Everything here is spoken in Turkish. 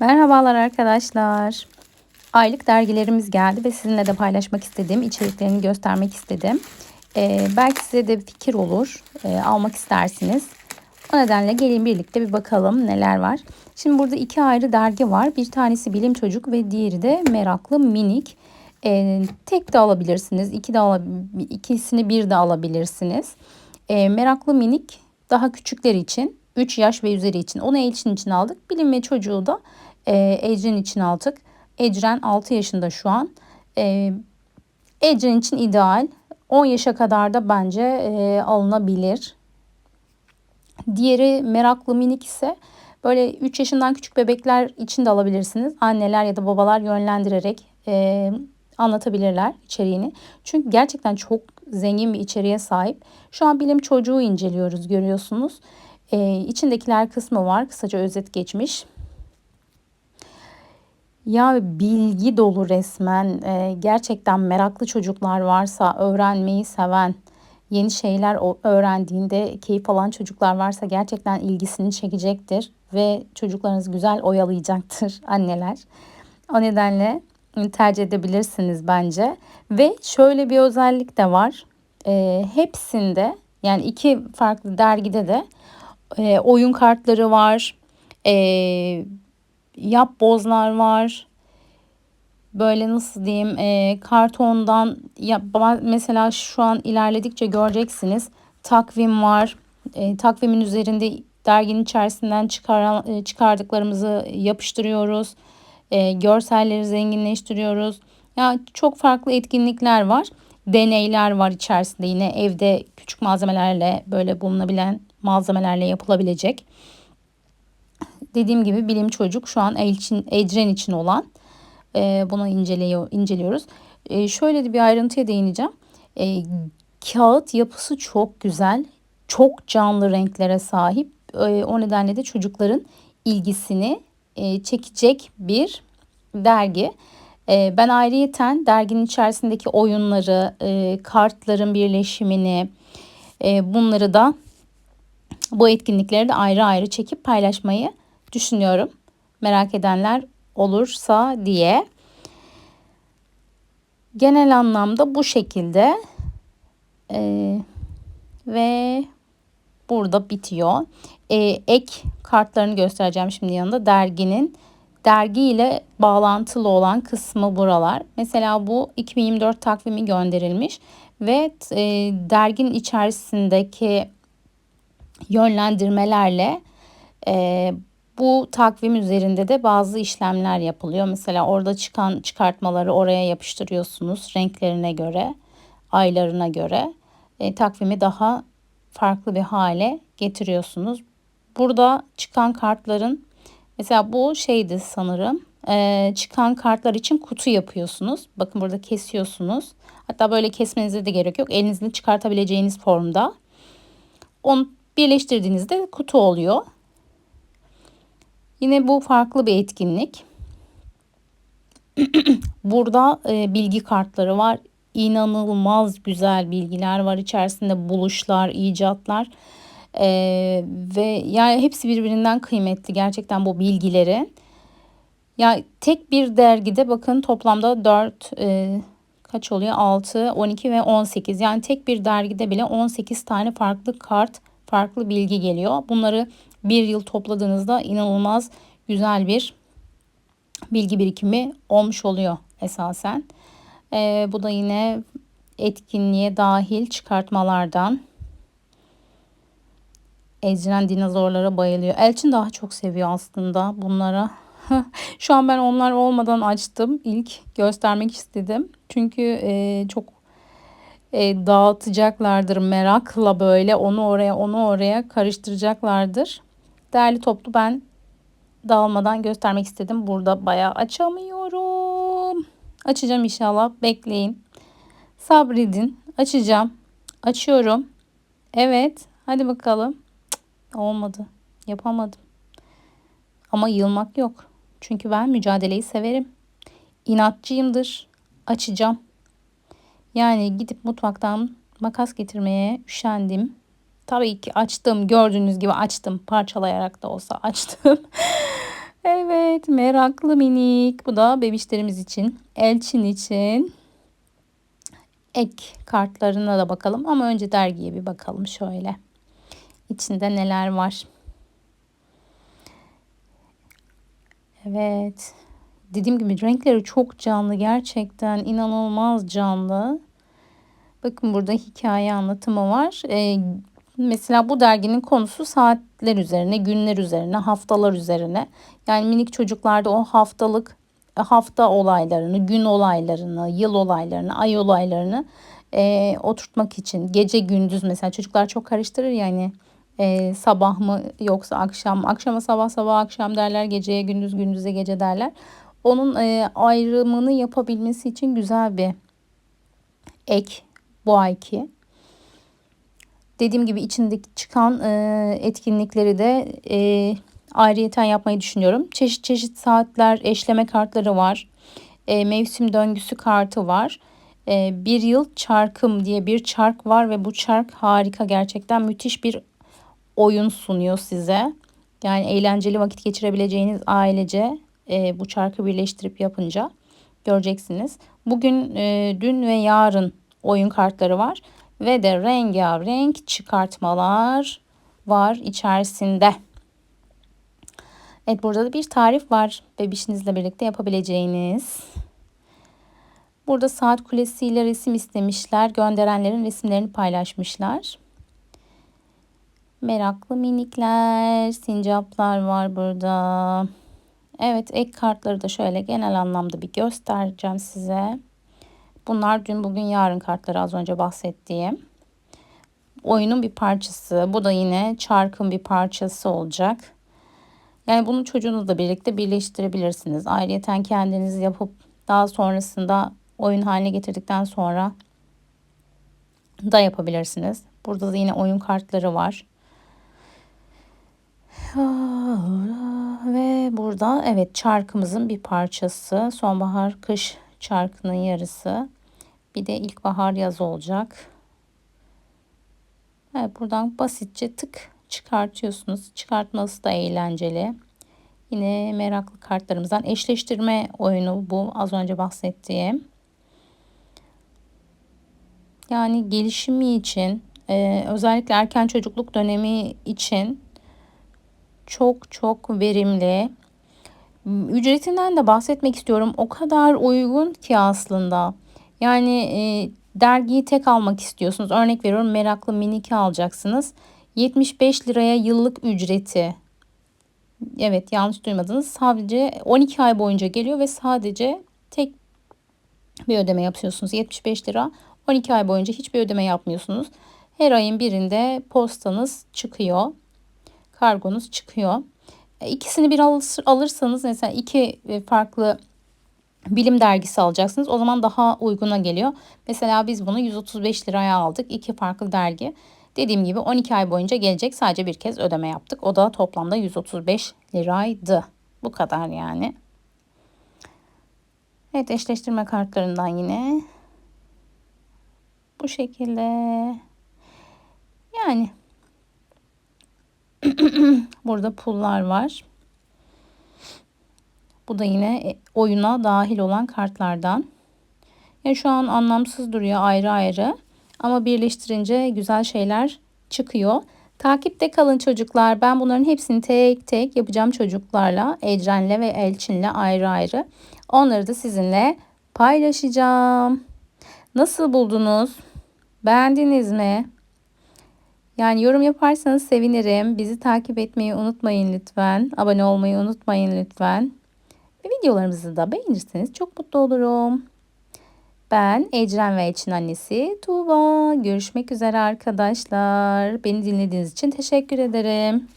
Merhabalar arkadaşlar. Aylık dergilerimiz geldi ve sizinle de paylaşmak istedim. İçeriklerini göstermek istedim. Ee, belki size de fikir olur. Ee, almak istersiniz. O nedenle gelin birlikte bir bakalım neler var. Şimdi burada iki ayrı dergi var. Bir tanesi Bilim Çocuk ve diğeri de Meraklı Minik. Ee, tek de alabilirsiniz. İki de al ikisini bir de alabilirsiniz. Ee, Meraklı Minik daha küçükler için 3 yaş ve üzeri için. Onu Elçin için aldık. Bilim ve çocuğu da e, Ecren için aldık. Ecren 6 yaşında şu an. E, Ecren için ideal. 10 yaşa kadar da bence e, alınabilir. Diğeri meraklı minik ise böyle 3 yaşından küçük bebekler için de alabilirsiniz. Anneler ya da babalar yönlendirerek e, anlatabilirler içeriğini. Çünkü gerçekten çok zengin bir içeriğe sahip. Şu an bilim çocuğu inceliyoruz görüyorsunuz. E, içindekiler kısmı var. Kısaca özet geçmiş. Ya bilgi dolu resmen. E, gerçekten meraklı çocuklar varsa, öğrenmeyi seven, yeni şeyler öğrendiğinde keyif alan çocuklar varsa gerçekten ilgisini çekecektir ve çocuklarınız güzel oyalayacaktır anneler. O nedenle tercih edebilirsiniz bence. Ve şöyle bir özellik de var. E, hepsinde yani iki farklı dergide de e, oyun kartları var. E, yap bozlar var. Böyle nasıl diyeyim e, kartondan ya, mesela şu an ilerledikçe göreceksiniz. Takvim var. E, takvimin üzerinde derginin içerisinden çıkar, e, çıkardıklarımızı yapıştırıyoruz. E, görselleri zenginleştiriyoruz. Ya çok farklı etkinlikler var. Deneyler var içerisinde yine evde küçük malzemelerle böyle bulunabilen malzemelerle yapılabilecek. Dediğim gibi bilim çocuk şu an Elçin, Ecren için olan e, bunu inceliyor, inceliyoruz. E, şöyle de bir ayrıntıya değineceğim. E, kağıt yapısı çok güzel. Çok canlı renklere sahip. E, o nedenle de çocukların ilgisini e, çekecek bir dergi. E, ben ayrıyeten derginin içerisindeki oyunları, e, kartların birleşimini, e, bunları da bu etkinlikleri de ayrı ayrı çekip paylaşmayı düşünüyorum. Merak edenler olursa diye. Genel anlamda bu şekilde ee, ve burada bitiyor. Ee, ek kartlarını göstereceğim şimdi yanında derginin dergi ile bağlantılı olan kısmı buralar. Mesela bu 2024 takvimi gönderilmiş ve e, derginin içerisindeki yönlendirmelerle e, bu takvim üzerinde de bazı işlemler yapılıyor. Mesela orada çıkan çıkartmaları oraya yapıştırıyorsunuz renklerine göre, aylarına göre. E, takvimi daha farklı bir hale getiriyorsunuz. Burada çıkan kartların mesela bu şeydi sanırım. E, çıkan kartlar için kutu yapıyorsunuz. Bakın burada kesiyorsunuz. Hatta böyle kesmenize de gerek yok. Elinizle çıkartabileceğiniz formda. Onu birleştirdiğinizde kutu oluyor. Yine bu farklı bir etkinlik. Burada e, bilgi kartları var. İnanılmaz güzel bilgiler var içerisinde buluşlar, icatlar e, ve yani hepsi birbirinden kıymetli gerçekten bu bilgileri. Ya tek bir dergide bakın toplamda 4 e, kaç oluyor? 6, 12 ve 18. Yani tek bir dergide bile 18 tane farklı kart, farklı bilgi geliyor. Bunları bir yıl topladığınızda inanılmaz güzel bir bilgi birikimi olmuş oluyor esasen. Ee, bu da yine etkinliğe dahil çıkartmalardan. Ecren dinozorlara bayılıyor. Elçin daha çok seviyor aslında bunlara. Şu an ben onlar olmadan açtım. İlk göstermek istedim. Çünkü e, çok e, dağıtacaklardır merakla böyle onu oraya onu oraya karıştıracaklardır. Değerli toplu ben dağılmadan göstermek istedim. Burada bayağı açamıyorum. Açacağım inşallah. Bekleyin. Sabredin. Açacağım. Açıyorum. Evet. Hadi bakalım. Cık, olmadı. Yapamadım. Ama yılmak yok. Çünkü ben mücadeleyi severim. İnatçıyımdır. Açacağım. Yani gidip mutfaktan makas getirmeye üşendim. Tabii ki açtım. Gördüğünüz gibi açtım. Parçalayarak da olsa açtım. evet. Meraklı minik. Bu da bebişlerimiz için. Elçin için. Ek kartlarına da bakalım ama önce dergiye bir bakalım şöyle. İçinde neler var. Evet. Dediğim gibi renkleri çok canlı gerçekten inanılmaz canlı. Bakın burada hikaye anlatımı var. Ee, mesela bu derginin konusu saatler üzerine, günler üzerine, haftalar üzerine. Yani minik çocuklarda o haftalık hafta olaylarını, gün olaylarını, yıl olaylarını, ay olaylarını e, oturtmak için gece gündüz mesela çocuklar çok karıştırır yani e, sabah mı yoksa akşam akşama sabah sabah akşam derler geceye gündüz gündüze gece derler. Onun e, ayrımını yapabilmesi için güzel bir ek bu ayki. Dediğim gibi içindeki çıkan e, etkinlikleri de e, ayrıyeten yapmayı düşünüyorum. Çeşit çeşit saatler, eşleme kartları var. E, mevsim döngüsü kartı var. E, bir yıl çarkım diye bir çark var ve bu çark harika gerçekten müthiş bir oyun sunuyor size. Yani eğlenceli vakit geçirebileceğiniz ailece e, bu çarkı birleştirip yapınca göreceksiniz. Bugün, e, dün ve yarın oyun kartları var ve de rengarenk çıkartmalar var içerisinde. Evet burada da bir tarif var bebişinizle birlikte yapabileceğiniz. Burada saat kulesiyle resim istemişler. Gönderenlerin resimlerini paylaşmışlar. Meraklı minikler, sincaplar var burada. Evet ek kartları da şöyle genel anlamda bir göstereceğim size. Bunlar dün bugün yarın kartları az önce bahsettiğim. Oyunun bir parçası. Bu da yine çarkın bir parçası olacak. Yani bunu çocuğunuzla birlikte birleştirebilirsiniz. Ayrıyeten kendiniz yapıp daha sonrasında oyun haline getirdikten sonra da yapabilirsiniz. Burada da yine oyun kartları var. Ve burada evet çarkımızın bir parçası. Sonbahar kış çarkının yarısı. Bir de ilkbahar yaz olacak. Evet buradan basitçe tık çıkartıyorsunuz. Çıkartması da eğlenceli. Yine meraklı kartlarımızdan eşleştirme oyunu bu az önce bahsettiğim. Yani gelişimi için e, özellikle erken çocukluk dönemi için çok çok verimli. Ücretinden de bahsetmek istiyorum. O kadar uygun ki aslında. Yani e, dergiyi tek almak istiyorsunuz. Örnek veriyorum meraklı miniki alacaksınız. 75 liraya yıllık ücreti. Evet yanlış duymadınız. Sadece 12 ay boyunca geliyor ve sadece tek bir ödeme yapıyorsunuz. 75 lira 12 ay boyunca hiçbir ödeme yapmıyorsunuz. Her ayın birinde postanız çıkıyor. Kargonuz çıkıyor. E, ikisini bir alırsanız mesela iki e, farklı bilim dergisi alacaksınız. O zaman daha uyguna geliyor. Mesela biz bunu 135 liraya aldık. iki farklı dergi. Dediğim gibi 12 ay boyunca gelecek. Sadece bir kez ödeme yaptık. O da toplamda 135 liraydı. Bu kadar yani. Evet eşleştirme kartlarından yine. Bu şekilde. Yani. Burada pullar var. Bu da yine e, oyuna dahil olan kartlardan. Yani şu an anlamsız duruyor ayrı ayrı. Ama birleştirince güzel şeyler çıkıyor. Takipte kalın çocuklar. Ben bunların hepsini tek tek yapacağım çocuklarla. Ecren'le ve Elçin'le ayrı ayrı. Onları da sizinle paylaşacağım. Nasıl buldunuz? Beğendiniz mi? Yani yorum yaparsanız sevinirim. Bizi takip etmeyi unutmayın lütfen. Abone olmayı unutmayın lütfen. Videolarımızı da beğenirseniz çok mutlu olurum. Ben Ecren ve Elçin annesi Tuğba. Görüşmek üzere arkadaşlar. Beni dinlediğiniz için teşekkür ederim.